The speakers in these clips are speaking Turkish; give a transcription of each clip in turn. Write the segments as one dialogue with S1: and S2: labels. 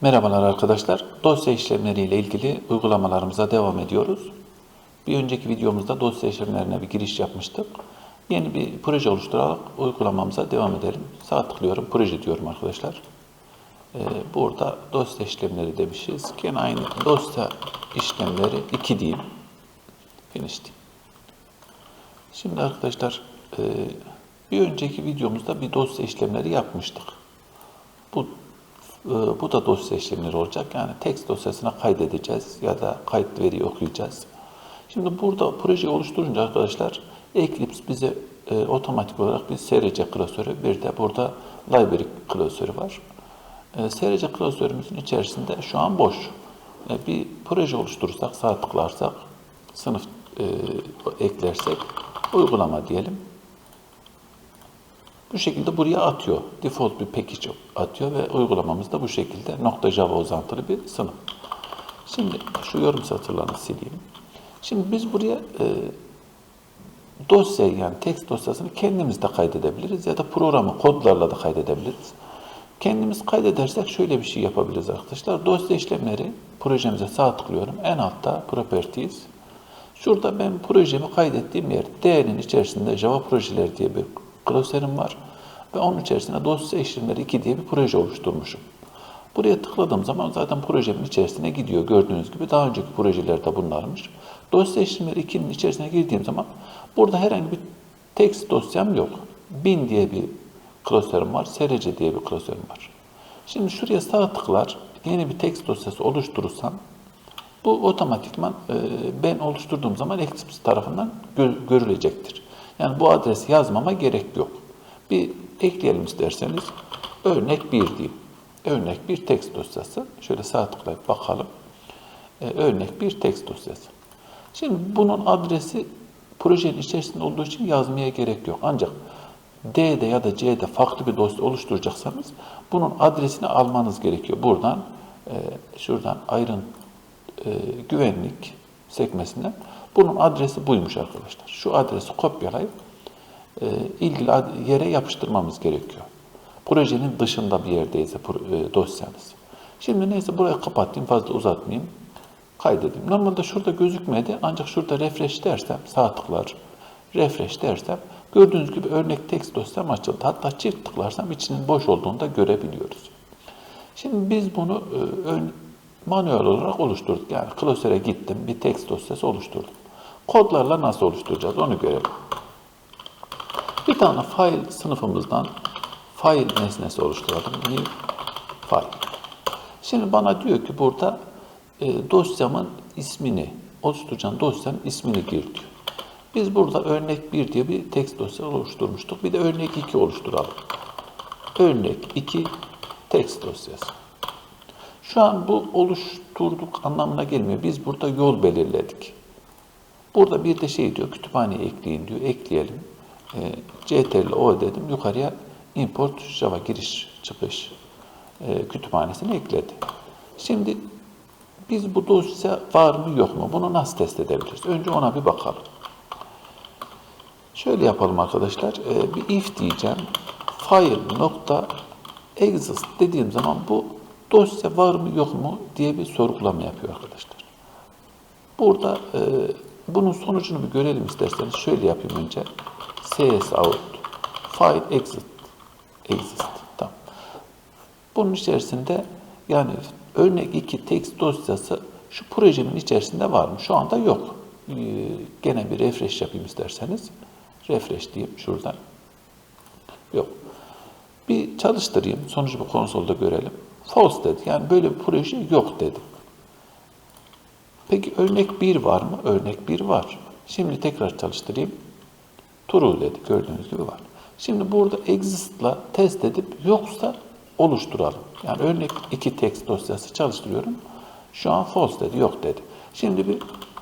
S1: Merhabalar arkadaşlar. Dosya işlemleri ile ilgili uygulamalarımıza devam ediyoruz. Bir önceki videomuzda dosya işlemlerine bir giriş yapmıştık. Yeni bir proje oluşturarak uygulamamıza devam edelim. Sağ tıklıyorum, proje diyorum arkadaşlar. Ee, burada dosya işlemleri demişiz. Gene aynı dosya işlemleri 2 diyeyim. Finish diyeyim. Şimdi arkadaşlar e, bir önceki videomuzda bir dosya işlemleri yapmıştık. Bu e, bu da dosya işlemleri olacak. Yani text dosyasına kaydedeceğiz ya da kayıt veriyi okuyacağız. Şimdi burada projeyi oluşturunca arkadaşlar Eclipse bize e, otomatik olarak bir SRC klasörü bir de burada library klasörü var. E, SRC klasörümüzün içerisinde şu an boş. E, bir proje oluşturursak, sağ tıklarsak, sınıf e, eklersek uygulama diyelim. Bu şekilde buraya atıyor. Default bir package atıyor ve uygulamamız da bu şekilde .java uzantılı bir sınıf. Şimdi şu yorum satırlarını sileyim. Şimdi biz buraya e, dosyayı yani text dosyasını kendimiz de kaydedebiliriz ya da programı kodlarla da kaydedebiliriz. Kendimiz kaydedersek şöyle bir şey yapabiliriz arkadaşlar. Dosya işlemleri projemize sağ tıklıyorum. En altta Properties. Şurada ben projemi kaydettiğim yer D'nin içerisinde Java projeleri diye bir klasörüm var. Ve onun içerisinde dosya işlemleri 2 diye bir proje oluşturmuşum. Buraya tıkladığım zaman zaten projemin içerisine gidiyor. Gördüğünüz gibi daha önceki projelerde bunlarmış. Dosya işlemleri 2'nin içerisine girdiğim zaman burada herhangi bir text dosyam yok. Bin diye bir klasörüm var. SRC diye bir klasörüm var. Şimdi şuraya sağ tıklar yeni bir text dosyası oluşturursam bu otomatikman e, ben oluşturduğum zaman Eclipse tarafından gör, görülecektir. Yani bu adresi yazmama gerek yok. Bir ekleyelim isterseniz. Örnek 1 diyeyim. Örnek bir text dosyası. Şöyle sağ tıklayıp bakalım. Ee, örnek bir text dosyası. Şimdi bunun adresi projenin içerisinde olduğu için yazmaya gerek yok. Ancak D'de ya da C'de farklı bir dosya oluşturacaksanız bunun adresini almanız gerekiyor. Buradan e, şuradan ayrın e, güvenlik sekmesinden bunun adresi buymuş arkadaşlar. Şu adresi kopyalayıp ilgili yere yapıştırmamız gerekiyor. Projenin dışında bir yerdeyse e, dosyanız. Şimdi neyse burayı kapatayım fazla uzatmayayım. Kaydedeyim. Normalde şurada gözükmedi ancak şurada refresh dersem sağ tıklar refresh dersem gördüğünüz gibi örnek text dosyam açıldı. Hatta çift tıklarsam içinin boş olduğunu da görebiliyoruz. Şimdi biz bunu e, ön, manuel olarak oluşturduk. Yani klasöre gittim bir text dosyası oluşturdum. Kodlarla nasıl oluşturacağız onu görelim. Bir tane file sınıfımızdan file nesnesi oluşturalım. New file. Şimdi bana diyor ki burada e, dosyamın ismini, oluşturacağım dosyanın ismini gir diyor. Biz burada örnek 1 diye bir text dosya oluşturmuştuk. Bir de örnek 2 oluşturalım. Örnek 2 text dosyası. Şu an bu oluşturduk anlamına gelmiyor. Biz burada yol belirledik. Burada bir de şey diyor, kütüphaneye ekleyin diyor. Ekleyelim. E, CTRL O dedim. Yukarıya import Java giriş çıkış e, kütüphanesini ekledi. Şimdi biz bu dosya var mı yok mu? Bunu nasıl test edebiliriz? Önce ona bir bakalım. Şöyle yapalım arkadaşlar. E, bir if diyeceğim. File nokta exist dediğim zaman bu dosya var mı yok mu diye bir sorgulama yapıyor arkadaşlar. Burada e, bunun sonucunu bir görelim isterseniz. Şöyle yapayım önce. Cs out file exit exist. Tamam. Bunun içerisinde yani örnek 2 text dosyası şu projenin içerisinde var mı? Şu anda yok. Ee, gene bir refresh yapayım isterseniz. Refresh diyeyim şuradan. Yok. Bir çalıştırayım. Sonucu bu konsolda görelim. False dedi. Yani böyle bir proje yok dedi. Peki örnek 1 var mı? Örnek 1 var. Şimdi tekrar çalıştırayım. True dedi. Gördüğünüz gibi var. Şimdi burada exist'la test edip yoksa oluşturalım. Yani örnek 2 text dosyası çalıştırıyorum. Şu an false dedi, yok dedi. Şimdi bir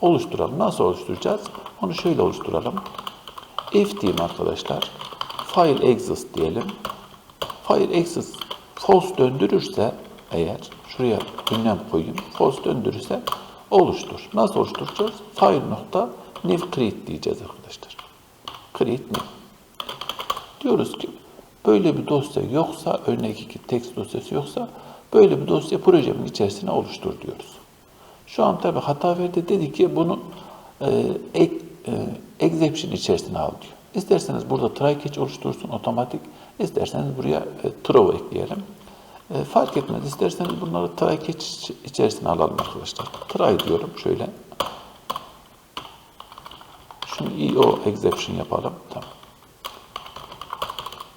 S1: oluşturalım. Nasıl oluşturacağız? Onu şöyle oluşturalım. If diyeyim arkadaşlar. File exist diyelim. File exist false döndürürse eğer şuraya ünlem koyayım. False döndürürse oluştur. Nasıl oluşturacağız? File nokta new create diyeceğiz arkadaşlar. Create new. Diyoruz ki böyle bir dosya yoksa, örnek iki text dosyası yoksa Böyle bir dosya projemin içerisine oluştur diyoruz. Şu an tabi hata verdi. Dedi ki bunu e, e, exception içerisine al diyor. İsterseniz burada try catch oluştursun otomatik. İsterseniz buraya e, throw ekleyelim. E, fark etmez. İsterseniz bunları try catch içerisine alalım arkadaşlar. Try diyorum şöyle. Şunu EO exception yapalım. Tamam.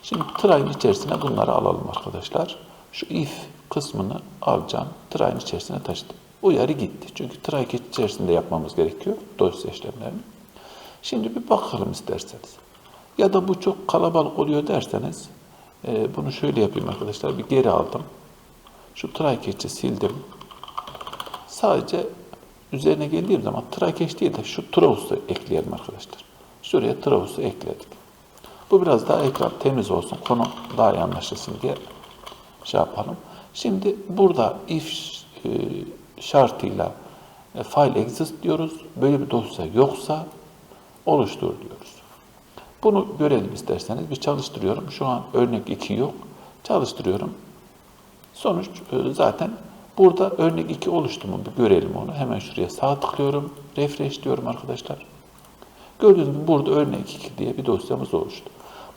S1: Şimdi try'ın içerisine bunları alalım arkadaşlar. Şu if kısmını alacağım. Try'ın içerisine taşıdım. Uyarı gitti. Çünkü try içerisinde yapmamız gerekiyor dosya işlemlerini. Şimdi bir bakalım isterseniz. Ya da bu çok kalabalık oluyor derseniz e, bunu şöyle yapayım arkadaşlar. Bir geri aldım. Şu try catch'i sildim. Sadece üzerine geldiğim zaman catch değil de şu traws'u ekleyelim arkadaşlar. Şuraya traws'u ekledik. Bu biraz daha ekran temiz olsun. Konu daha iyi anlaşılsın diye şey yapalım. Şimdi burada if e, şartıyla e, file exist diyoruz. Böyle bir dosya yoksa oluştur diyoruz. Bunu görelim isterseniz. Bir çalıştırıyorum. Şu an örnek 2 yok. Çalıştırıyorum. Sonuç e, zaten burada örnek 2 oluştu mu bir görelim onu. Hemen şuraya sağ tıklıyorum. Refresh diyorum arkadaşlar. Gördüğünüz gibi burada örnek 2 diye bir dosyamız oluştu.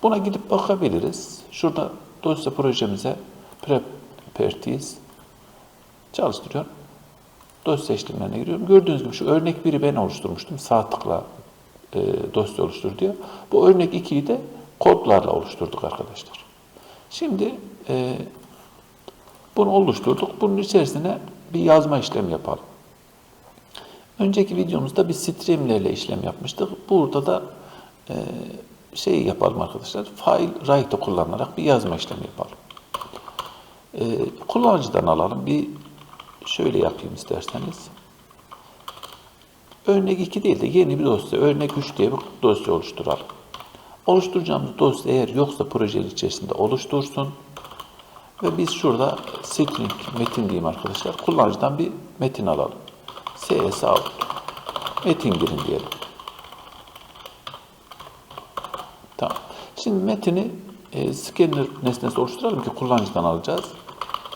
S1: Buna gidip bakabiliriz. Şurada dosya projemize properties çalıştırıyorum. Dosya işlemlerine giriyorum. Gördüğünüz gibi şu örnek 1'i ben oluşturmuştum. Sağ tıkla e, dosya oluştur diyor. Bu örnek 2'yi de kodlarla oluşturduk arkadaşlar. Şimdi e, bunu oluşturduk. Bunun içerisine bir yazma işlemi yapalım. Önceki videomuzda bir streamlerle işlem yapmıştık. Burada da e, şey yapalım arkadaşlar. File write'ı kullanarak bir yazma işlemi yapalım. E, kullanıcıdan alalım. Bir şöyle yapayım isterseniz. Örnek 2 değil de yeni bir dosya. Örnek 3 diye bir dosya oluşturalım. Oluşturacağımız dosya eğer yoksa projenin içerisinde oluştursun. Ve biz şurada string metin diyeyim arkadaşlar. Kullanıcıdan bir metin alalım. CS out. Metin girin diyelim. Tamam. Şimdi metini e, scanner nesnesi oluşturalım ki kullanıcıdan alacağız.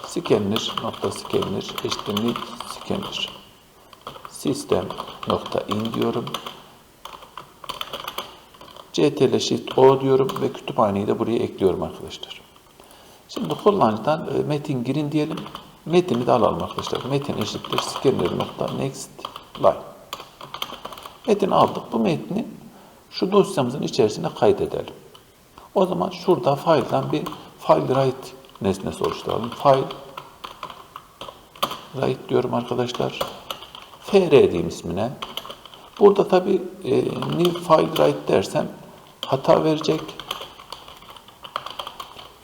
S1: Scanner nokta scanner need scanner system nokta in diyorum. ctl shift o diyorum ve kütüphaneyi de buraya ekliyorum arkadaşlar. Şimdi kullanıcıdan e, metin girin diyelim. Metini de alalım arkadaşlar. Metin eşittir scanner nokta next line. Metin aldık. Bu metni şu dosyamızın içerisine kaydedelim. O zaman şurada file'dan bir file write nesnesi oluşturalım. File write diyorum arkadaşlar. fr diyeyim ismine. Burada tabi e, new file write dersem hata verecek.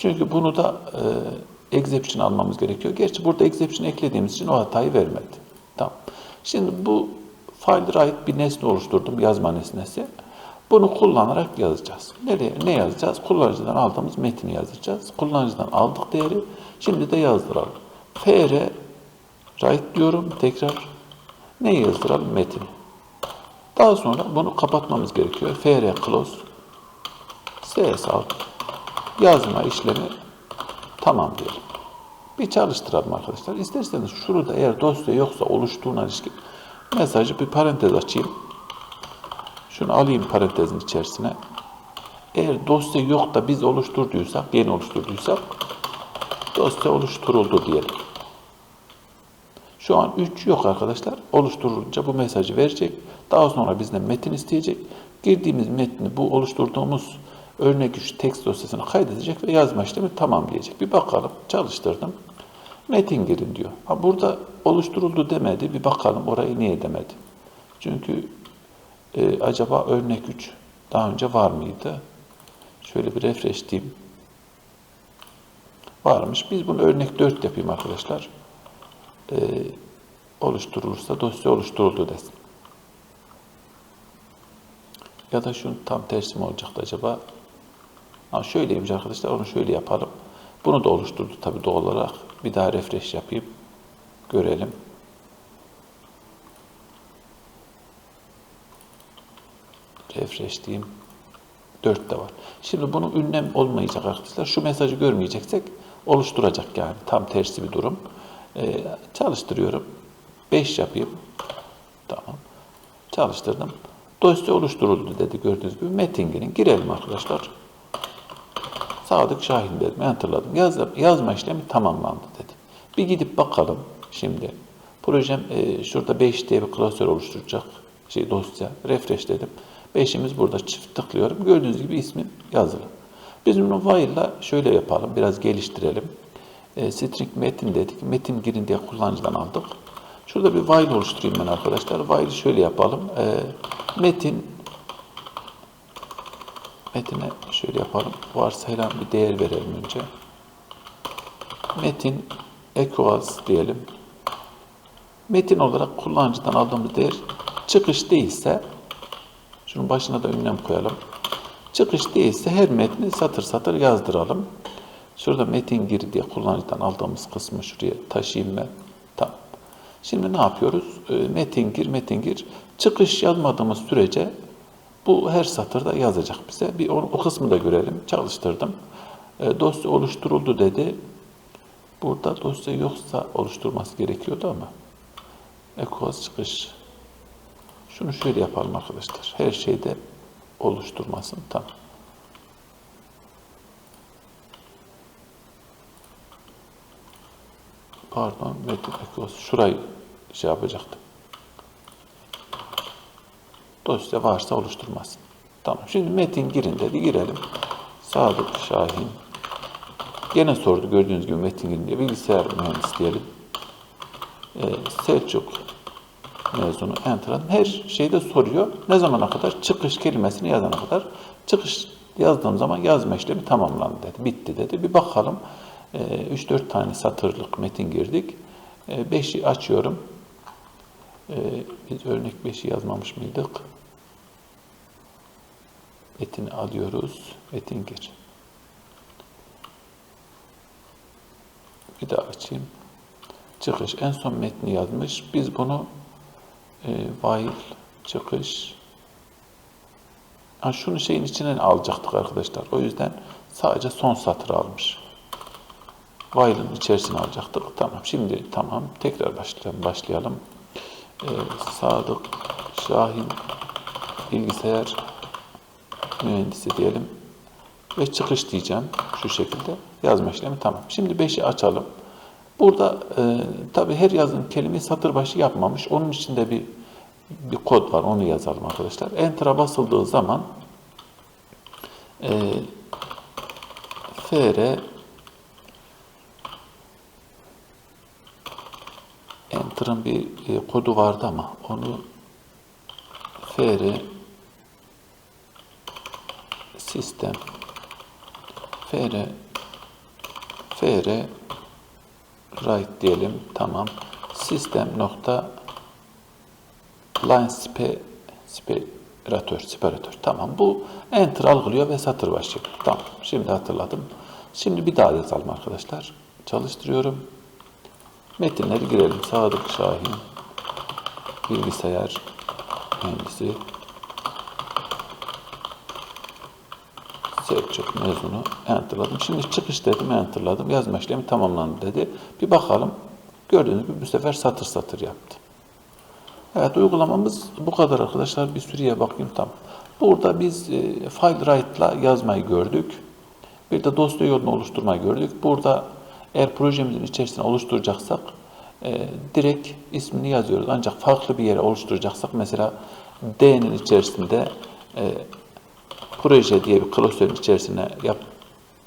S1: Çünkü bunu da e, exception almamız gerekiyor. Gerçi burada exception eklediğimiz için o hatayı vermedi. Tamam. Şimdi bu file write bir nesne oluşturdum, yazma nesnesi. Bunu kullanarak yazacağız. Nereye, ne yazacağız? Kullanıcıdan aldığımız metni yazacağız. Kullanıcıdan aldık değeri. Şimdi de yazdıralım. fr write diyorum tekrar. Ne yazdıralım? Metni. Daha sonra bunu kapatmamız gerekiyor. fr close cs out yazma işlemi tamam diyelim. Bir çalıştıralım arkadaşlar. İsterseniz şurada eğer dosya yoksa oluştuğuna ilişkin mesajı bir parantez açayım. Şunu alayım parantezin içerisine. Eğer dosya yok da biz oluşturduysak, yeni oluşturduysak dosya oluşturuldu diyelim. Şu an 3 yok arkadaşlar. Oluşturulunca bu mesajı verecek. Daha sonra bizden metin isteyecek. Girdiğimiz metni bu oluşturduğumuz örnek 3 text dosyasına kaydedecek ve yazma işlemi tamam diyecek. Bir bakalım. Çalıştırdım. Metin girin diyor. Ha, burada oluşturuldu demedi. Bir bakalım orayı niye demedi. Çünkü e, acaba örnek 3 daha önce var mıydı? Şöyle bir refresh diyeyim. Varmış. Biz bunu örnek 4 yapayım arkadaşlar. E, oluşturulursa dosya oluşturuldu desin. Ya da şunun tam tersi mi olacaktı acaba? Ha şöyleymiş arkadaşlar. Onu şöyle yapalım. Bunu da oluşturdu tabii doğal olarak. Bir daha refresh yapayım. Görelim. refresh diyeyim. 4 de var. Şimdi bunun ünlem olmayacak arkadaşlar. Şu mesajı görmeyeceksek oluşturacak yani. Tam tersi bir durum. Ee, çalıştırıyorum. 5 yapayım. Tamam. Çalıştırdım. Dosya oluşturuldu dedi gördüğünüz gibi. Metin girin. Girelim arkadaşlar. Sadık Şahin dedim. Enterladım. Yaz, yazma işlemi tamamlandı dedi. Bir gidip bakalım şimdi. Projem e, şurada 5 diye bir klasör oluşturacak. Şey dosya. Refresh dedim. 5'imiz burada. Çift tıklıyorum. Gördüğünüz gibi ismim yazılı. Biz bunu while'la şöyle yapalım. Biraz geliştirelim. E, string metin dedik. Metin girin diye kullanıcıdan aldık. Şurada bir while oluşturayım ben arkadaşlar. While'ı şöyle yapalım. E, metin metine şöyle yapalım. Varsayılan bir değer verelim önce. Metin equals diyelim. Metin olarak kullanıcıdan aldığımız değer çıkış değilse şunun başına da ünlem koyalım. Çıkış değilse her metni satır satır yazdıralım. Şurada metin gir diye kullanıcıdan aldığımız kısmı şuraya taşıyayım ben. Tamam. Şimdi ne yapıyoruz? E, metin gir, metin gir. Çıkış yazmadığımız sürece bu her satırda yazacak bize. Bir o, o kısmı da görelim. Çalıştırdım. E, dosya oluşturuldu dedi. Burada dosya yoksa oluşturması gerekiyordu ama. Equals çıkış. Şunu şöyle yapalım arkadaşlar. Her şeyde oluşturmasın. Tamam. Pardon. Şurayı şey yapacaktım. Dosya varsa oluşturmasın. Tamam. Şimdi metin girin dedi. Girelim. Sadık Şahin. Gene sordu gördüğünüz gibi metin girin diye. Bilgisayar mühendisi diyelim. Ee, Selçuk mezunu enter. Her şeyde soruyor. Ne zamana kadar? Çıkış kelimesini yazana kadar. Çıkış yazdığım zaman yazma işlemi tamamlandı dedi. Bitti dedi. Bir bakalım. 3-4 e, tane satırlık metin girdik. 5'i e, açıyorum. E, biz örnek 5'i yazmamış mıydık? Metini alıyoruz. Metin gir. Bir daha açayım. Çıkış. En son metni yazmış. Biz bunu e, while çıkış ha, şunu şeyin içine alacaktık arkadaşlar. O yüzden sadece son satır almış. While'ın içerisine alacaktık. Tamam. Şimdi tamam. Tekrar başlayalım. başlayalım. Ee, Sadık Şahin bilgisayar mühendisi diyelim ve çıkış diyeceğim şu şekilde yazma işlemi tamam. Şimdi 5'i açalım. Burada e, tabi her yazım kelimeyi satır başı yapmamış. Onun içinde bir bir kod var. Onu yazalım arkadaşlar. Enter'a basıldığı zaman e, fr Enter'ın bir e, kodu vardı ama onu fr sistem fr fr write diyelim tamam. Sistem nokta line spe, separatör separatör tamam bu enter algılıyor ve satır başlıyor tamam şimdi hatırladım. Şimdi bir daha yazalım arkadaşlar. Çalıştırıyorum metinleri girelim Sadık Şahin bilgisayar mühendisi Selçuk mezunu enterladım. Şimdi çıkış dedim enterladım. Yazma işlemi tamamlandı dedi. Bir bakalım. Gördüğünüz gibi bu sefer satır satır yaptı. Evet uygulamamız bu kadar arkadaşlar. Bir süreye bakayım tam. Burada biz e, file write'la yazmayı gördük. Bir de dosya yolunu oluşturmayı gördük. Burada eğer projemizin içerisine oluşturacaksak e, direkt ismini yazıyoruz. Ancak farklı bir yere oluşturacaksak mesela D'nin içerisinde e, proje diye bir klasörün içerisine yap,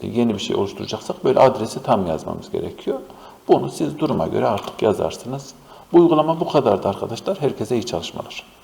S1: yeni bir şey oluşturacaksak böyle adresi tam yazmamız gerekiyor. Bunu siz duruma göre artık yazarsınız. Bu uygulama bu kadardı arkadaşlar. Herkese iyi çalışmalar.